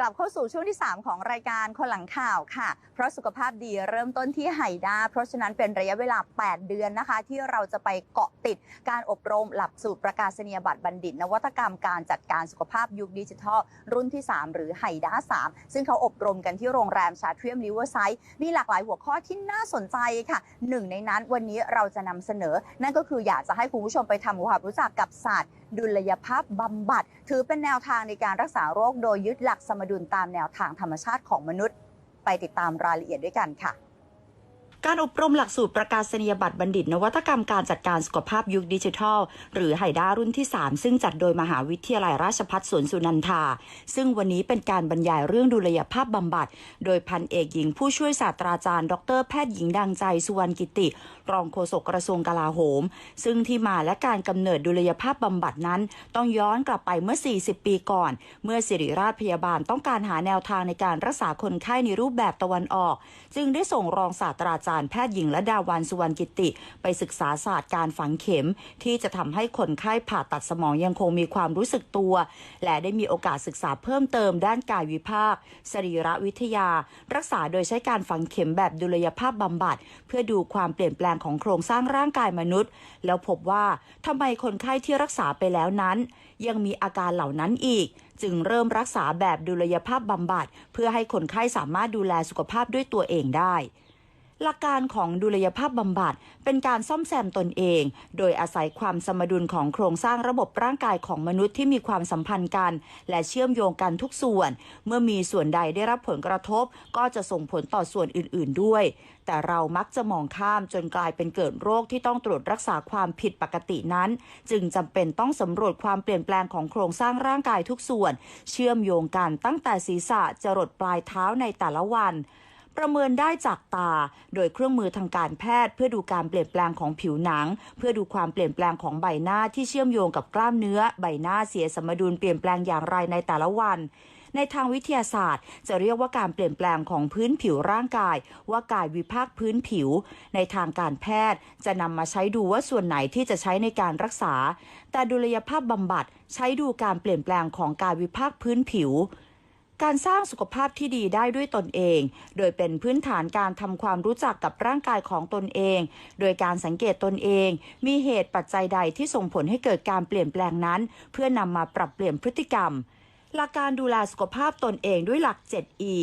กลับเข้าสู่ช่วงที่ 3 ของรายการคนหลังข่าวค่ะ เพราะสุขภาพดีเริ่มต้นที่ไฮด้า เพราะฉะนั้นเป็นระยะเวลา 8 เดือนนะคะ ที่เราจะไปเกาะติดการอบรมหลักสูตรประกาศนียบัตรบัณฑิต นวัตกรรมการจัดการสุขภาพยุคดิจิทัล รุ่นที่ 3 หรือไฮด้า 3 ซึ่งเขาอบรมกันที่โรงแรมชาเทียมริเวอร์ไซด์มีหลากหลายหัวข้อที่น่าสนใจค่ะหนึ่งในนั้นวันนี้เราจะนำเสนอ นั่นก็คืออยากจะให้คุณผู้ชมไปทำความรู้จักกับศาสตร์ ดุลยภาพบำบัด ถือเป็นแนวทางในการรักษาโรคโดยยึดหลักสมดุลตามแนวทางธรรมชาติของมนุษย์ ไปติดตามรายละเอียดด้วยกันค่ะ การอบรมหลักสูตรประกาศนียบัตรบัณฑิต นวัตกรรมการจัดการสุขภาพยุคดิจิทัล หรือไฮด้ารุ่นที่ 3 ซึ่งจัดโดยมหาวิทยาลัยราชภัฏสวนสุนันทา ซึ่งวันนี้เป็นการบรรยายเรื่องดุลยภาพบำบัด โดยพันเอกหญิงผู้ช่วยศาสตราจารย์ ดรแพทย์หญิงดังใจสุวรรณกิติ รองโฆษกกระทรวงกลาโหม ซึ่งที่มาและการกำเนิดดุลยภาพบำบัดนั้น ต้องย้อนกลับไปเมื่อ 40 ปีก่อน เมื่อสิริราชพยาบาลต้องการหาแนวทางในการรักษาคนไข้ในรูปแบบตะวันออก จึงได้ส่งรองศาสตราจารย์แพทย์หญิงและดาวันสุวรรณกิติ ไปศึกษาศาสตร์การฝังเข็ม ที่จะทำให้คนไข้ผ่าตัดสมองยังคงมีความรู้สึกตัว และได้มีโอกาสศึกษาเพิ่มเติมด้านกายวิภาค สรีรวิทยา รักษาโดยใช้การฝังเข็มแบบดุลยภาพบำบัด เพื่อดูความเปลี่ยนแปลงของโครงสร้างร่างกายมนุษย์ แล้วพบว่าทำไมคนไข้ที่รักษาไปแล้วนั้น ยังมีอาการเหล่านั้นอีกจึงเริ่มรักษาแบบดุลยภาพบำบัด เพื่อให้คนไข้สามารถดูแลสุขภาพด้วยตัวเองได้ หลักการของดุลยภาพบำบัดเป็นการซ่อมแซมตนเอง โดยอาศัยความสมดุลของโครงสร้างระบบร่างกายของมนุษย์ที่มีความสัมพันธ์กัน และเชื่อมโยงกันทุกส่วน เมื่อมีส่วนใดได้รับผลกระทบ ก็จะส่งผลต่อส่วนอื่น ๆ ด้วย แต่เรามักจะมองข้ามจนกลายเป็นเกิดโรคที่ต้องตรวจรักษาความผิดปกตินั้น จึงจำเป็นต้องสำรวจความเปลี่ยนแปลงของโครงสร้างร่างกายทุกส่วน เชื่อมโยงกันตั้งแต่ศีรษะจรดปลายเท้าในแต่ละวัน ประเมินได้จากตา โดยเครื่องมือทางการแพทย์ เพื่อดูการเปลี่ยนแปลงของผิวหนัง เพื่อดูความเปลี่ยนแปลงของใบหน้าที่เชื่อมโยงกับกล้ามเนื้อ ใบหน้าเสียสมดุลเปลี่ยนแปลงอย่างไรในแต่ละวันในทางวิทยาศาสตร์ จะเรียกว่าการเปลี่ยนแปลงของพื้นผิวร่างกาย ว่ากายวิภาคพื้นผิว ในทางการแพทย์ จะนำมาใช้ดูว่าส่วนไหนที่จะใช้ในการรักษา แต่ดุลยภาพบำบัดใช้ดูการเปลี่ยนแปลงของกายวิภาคพื้นผิว การสร้างสุขภาพที่ดีได้ด้วยตนเอง โดยเป็นพื้นฐานการทำความรู้จักกับร่างกายของตนเอง โดยการสังเกตตนเอง มีเหตุปัจจัยใดที่ส่งผลให้เกิดการเปลี่ยนแปลงนั้น เพื่อนำมาปรับเปลี่ยนพฤติกรรม หลักการดูแลสุขภาพตนเองด้วยหลัก 7E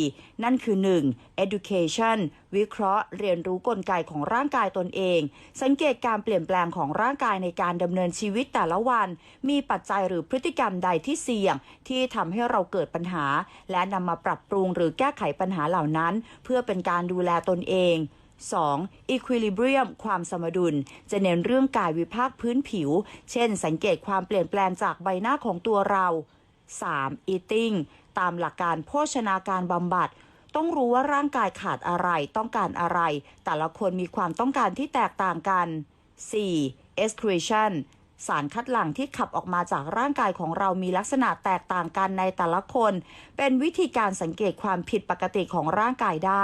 นั่นคือ 1. education วิเคราะห์เรียนรู้กลไกของร่างกายตนเอง สังเกตการเปลี่ยนแปลงของร่างกายในการดำเนินชีวิตแต่ละวัน มีปัจจัยหรือพฤติกรรมใดที่เสี่ยง ที่ทำให้เราเกิดปัญหา และนำมาปรับปรุงหรือแก้ไขปัญหาเหล่านั้น เพื่อเป็นการดูแลตนเอง 2. equilibrium ความสมดุล จะเน้นเรื่องกายวิภาคพื้นผิว เช่น สังเกตความเปลี่ยนแปลงจากใบหน้าของตัวเรา 3. eating ตามหลักการโภชนาการบำบัด ต้องรู้ว่าร่างกายขาดอะไรต้องการอะไร แต่ละคนมีความต้องการที่แตกต่างกัน 4. excretion สารคัดหลั่งที่ขับออกมาจากร่างกายของเรามีลักษณะแตกต่างกันในแต่ละคน เป็นวิธีการสังเกตความผิดปกติของร่างกายได้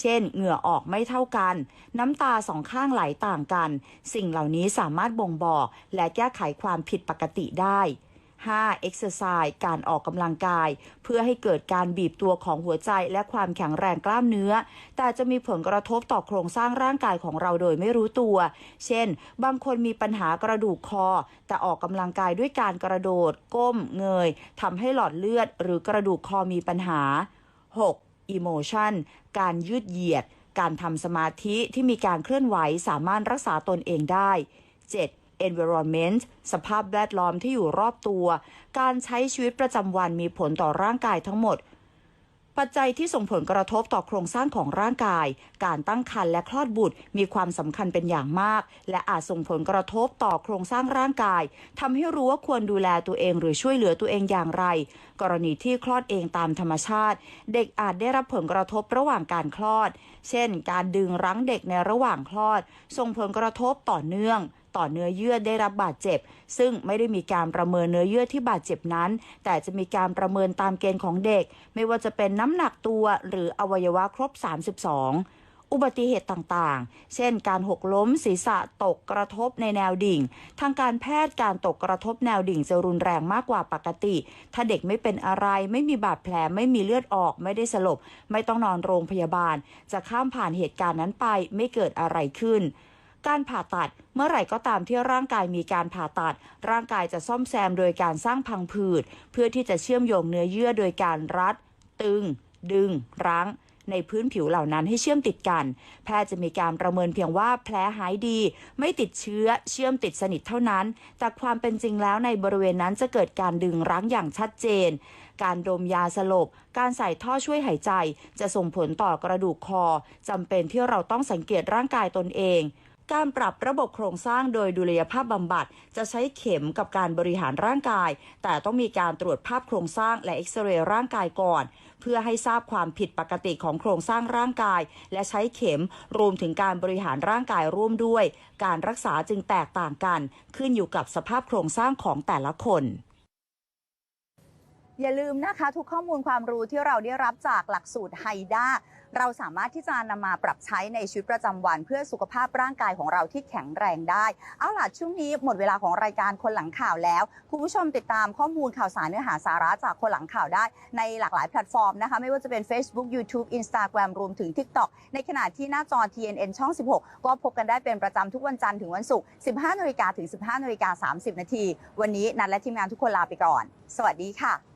เช่น เหงื่อออกไม่เท่ากัน น้ำตาสองข้างไหลต่างกัน สิ่งเหล่านี้สามารถบ่งบอกและแก้ไขความผิดปกติได้ 5. exercise การออกกำลังกาย เพื่อให้เกิดการบีบตัวของหัวใจและความแข็งแรงกล้ามเนื้อ แต่จะมีผลกระทบต่อโครงสร้างร่างกายของเราโดยไม่รู้ตัว เช่น บางคนมีปัญหากระดูกคอ แต่ออกกำลังกายด้วยการกระโดด ก้ม เงยทำให้หลอดเลือด หรือกระดูกคอมีปัญหา 6. emotion การยืดเหยียด การทำสมาธิที่มีการเคลื่อนไหวสามารถรักษาตนเองได้ 7. Environment สภาพแวดล้อมที่อยู่รอบตัว การใช้ชีวิตประจำวันมีผลต่อร่างกายทั้งหมด ปัจจัยที่ส่งผลกระทบต่อโครงสร้างของร่างกาย การตั้งครรภ์และคลอดบุตรมีความสำคัญเป็นอย่างมาก และอาจส่งผลกระทบต่อโครงสร้างร่างกายทำให้รู้ว่าควรดูแลตัวเองหรือช่วยเหลือตัวเองอย่างไร กรณีที่คลอดเองตามธรรมชาติ เด็กอาจได้รับผลกระทบระหว่างการคลอด เช่น การดึงรั้งเด็กในระหว่างคลอด ส่งผลกระทบต่อเนื่อง ต่อเนื้อเยื่อได้รับบาดเจ็บ ซึ่งไม่ได้มีการประเมินเนื้อเยื่อที่บาดเจ็บนั้น แต่จะมีการประเมินตามเกณฑ์ของเด็ก ไม่ว่าจะเป็นน้ำหนักตัวหรืออวัยวะครบ 32อุบัติเหตุต่างๆ เช่น การหกล้มศีรษะตกกระทบในแนวดิ่ง ทางการแพทย์การตกกระทบแนวดิ่งจะรุนแรงมากกว่าปกติ ถ้าเด็กไม่เป็นอะไร ไม่มีบาดแผล ไม่มีเลือดออก ไม่ได้สลบ ไม่ต้องนอนโรงพยาบาล จะข้ามผ่านเหตุการณ์นั้นไป ไม่เกิดอะไรขึ้น การผ่าตัดเมื่อไหร่ก็ตามที่ร่างกายมีการผ่าตัด ร่างกายจะซ่อมแซมโดยการสร้างพังผืด เพื่อที่จะเชื่อมโยงเนื้อเยื่อโดยการรัด ตึง ดึง รั้ง ในพื้นผิวเหล่านั้นให้เชื่อมติดกัน แพทย์จะมีการประเมินเพียงว่าแผลหายดี ไม่ติดเชื้อ เชื่อมติดสนิทเท่านั้น แต่ความเป็นจริงแล้วในบริเวณนั้นจะเกิดการดึงรั้งอย่างชัดเจนการดมยาสลบ การใส่ท่อช่วยหายใจ จะส่งผลต่อกระดูกคอจำเป็นที่เราต้องสังเกตร่างกายตนเอง การปรับระบบโครงสร้างโดยดุลยภาพบำบัด จะใช้เข็มกับการบริหารร่างกาย แต่ต้องมีการตรวจภาพโครงสร้างและเอ็กซเรย์ร่างกายก่อน เพื่อให้ทราบความผิดปกติของโครงสร้างร่างกาย และใช้เข็มรวมถึงการบริหารร่างกายร่วมด้วย การรักษาจึงแตกต่างกัน ขึ้นอยู่กับสภาพโครงสร้างของแต่ละคน อย่าลืมนะคะ ทุกข้อมูลความรู้ที่เราได้รับจากหลักสูตรไฮด้าเราสามารถที่จะนำมาปรับใช้ในชีวิตประจำวัน เพื่อสุขภาพร่างกายของเราที่แข็งแรงได้ เอาล่ะช่วงนี้หมดเวลาของรายการคนหลังข่าวแล้ว คุณผู้ชมติดตามข้อมูลข่าวสารเนื้อหาสาระจากคนหลังข่าวได้ ในหลากหลายแพลตฟอร์มนะคะ ไม่ว่าจะเป็น Facebook YouTube Instagram รวมถึง TikTok ในขณะที่หน้าจอ TNN ช่อง 16 ก็พบกันได้เป็นประจำทุกวันจันทร์ถึงวันศุกร์ 15นาฬิกาถึง 15นาฬิกา30 นาที วันนี้นัดและทีมงานทุกคนลาไปก่อน สวัสดีค่ะ